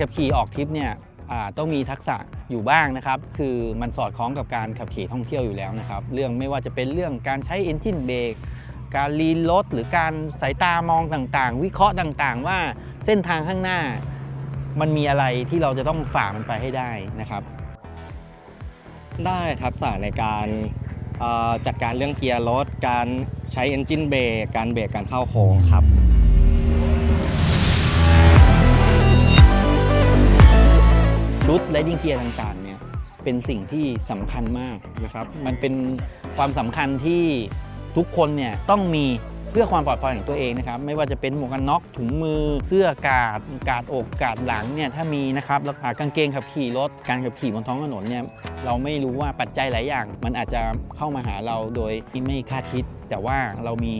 ขับขี่ออกทริปเนี่ยต้องมีทักษะอยู่บ้างนะครับ คือมันสอดคล้องกับการขับขี่ท่องเที่ยวอยู่แล้วนะครับ เรื่องไม่ว่าจะเป็นเรื่องการใช้ engine brake การลีนรถหรือการสายตามองต่างๆ วิเคราะห์ต่างๆ ว่าเส้นทางข้างหน้า มันมีอะไรที่เราจะต้องฝ่ามันไปให้ได้นะครับ ได้ทักษะในการจัดการเรื่องเกียร์รถ การใช้ engine brake การเบรกการเข้าโค้งครับ ชุด riding gear ต่างๆเนี่ยเป็นสิ่งที่สำคัญมากนะครับ มันเป็นความสำคัญที่ทุกคนเนี่ยต้องมีเพื่อความปลอดภัยของตัวเองนะครับ ไม่ว่าจะเป็นหมวกกันน็อกถุงมือ เสื้อกาดกาดอกกาดหลังเนี่ยถ้ามีนะครับแล้วกางเกงขับขี่รถการขับขี่บนท้องถนนเนี่ยเราไม่รู้ว่าปัจจัยหลายอย่าง มันอาจจะเข้ามาหาเราโดยที่ไม่คาดคิด แต่ว่าเรามี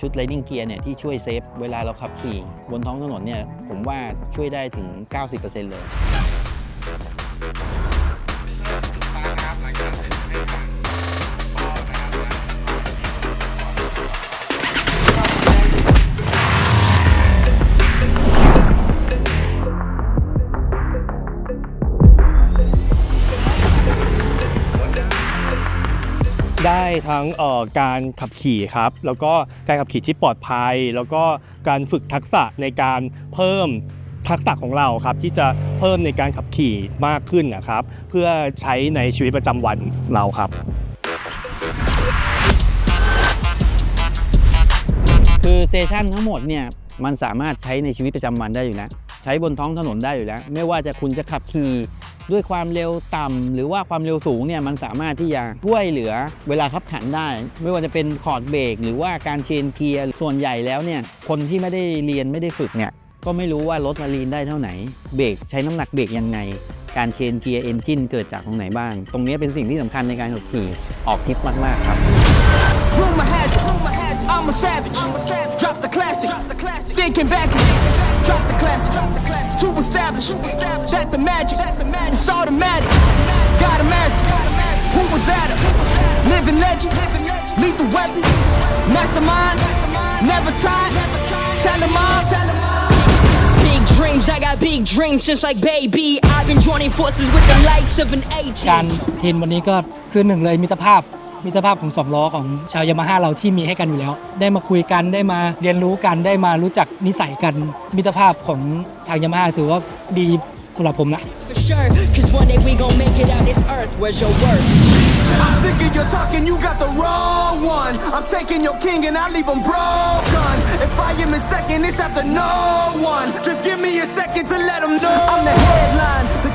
ชุด riding gear เนี่ยที่ช่วยเซฟเวลาเราขับขี่บนท้องถนนเนี่ยผมว่าช่วยได้ถึง 90%เลย ได้ทั้งการขับขี่ครับ แล้วก็การขับขี่ที่ปลอดภัย แล้วก็การฝึกทักษะในการเพิ่ม ทักษะของเราครับที่จะเพิ่มในการขับขี่มากขึ้นนะครับ เพื่อใช้ในชีวิตประจำวันเราครับ คือเซสชันทั้งหมดเนี่ยมันสามารถใช้ในชีวิตประจำวันได้อยู่แล้วใช้บนท้องถนนได้อยู่แล้ว ไม่ว่าจะคุณจะขับขี่ด้วยความเร็วต่ำหรือว่าความเร็วสูงเนี่ยมันสามารถที่จะช่วยเหลือเวลาขับขันได้ ไม่ว่าจะเป็นคอร์ดเบรกหรือว่าการเชนเกียร์ส่วนใหญ่แล้วเนี่ยคนที่ไม่ได้เรียนไม่ได้ฝึกเนี่ย ก็ไม่รู้ว่ารถมาลีนได้เท่าไหน เบรกใช้น้ำหนักเบรกยังไง การเชนเกียร์เอนจินเกิดจากตรงไหนบ้าง ตรงนี้เป็นสิ่งที่สำคัญในการขับขี่ออกทริปมากๆครับ Rumor has it, rumor has it, I'm a savage. I'm a savage. Drop the classic, drop the classic. Thinking back, drop the classic, drop the classic. To establish, to establish that the magic, that the magic, it's all the magic. Got a mask, who was at it? Living legend, living legend. Lethal weapon, mastermind, never tired. Tell them all, tell them all. Big dreams, I got big dreams since like baby. I've been joining forces with the likes of an 18. การเทรนวันนี้ก็คือหนึ่งเลยมิตรภาพมิตรภาพของสองล้อของชาวยามาฮ่าเราที่มีให้กันอยู่แล้ว ได้มาคุยกันได้มาเรียนรู้กันได้มารู้จักนิสัยกันมิตรภาพของทางยามาฮ่าถือว่าดีสำหรับผมนะ For sure, cause one day we gon' make it out this earth. Where's your worth? I'm sick of your talking, you got the wrong one. I'm taking your king and I leave him broken. If I am in second, it's after no one. Just give me a second to let them know. I'm the headline, the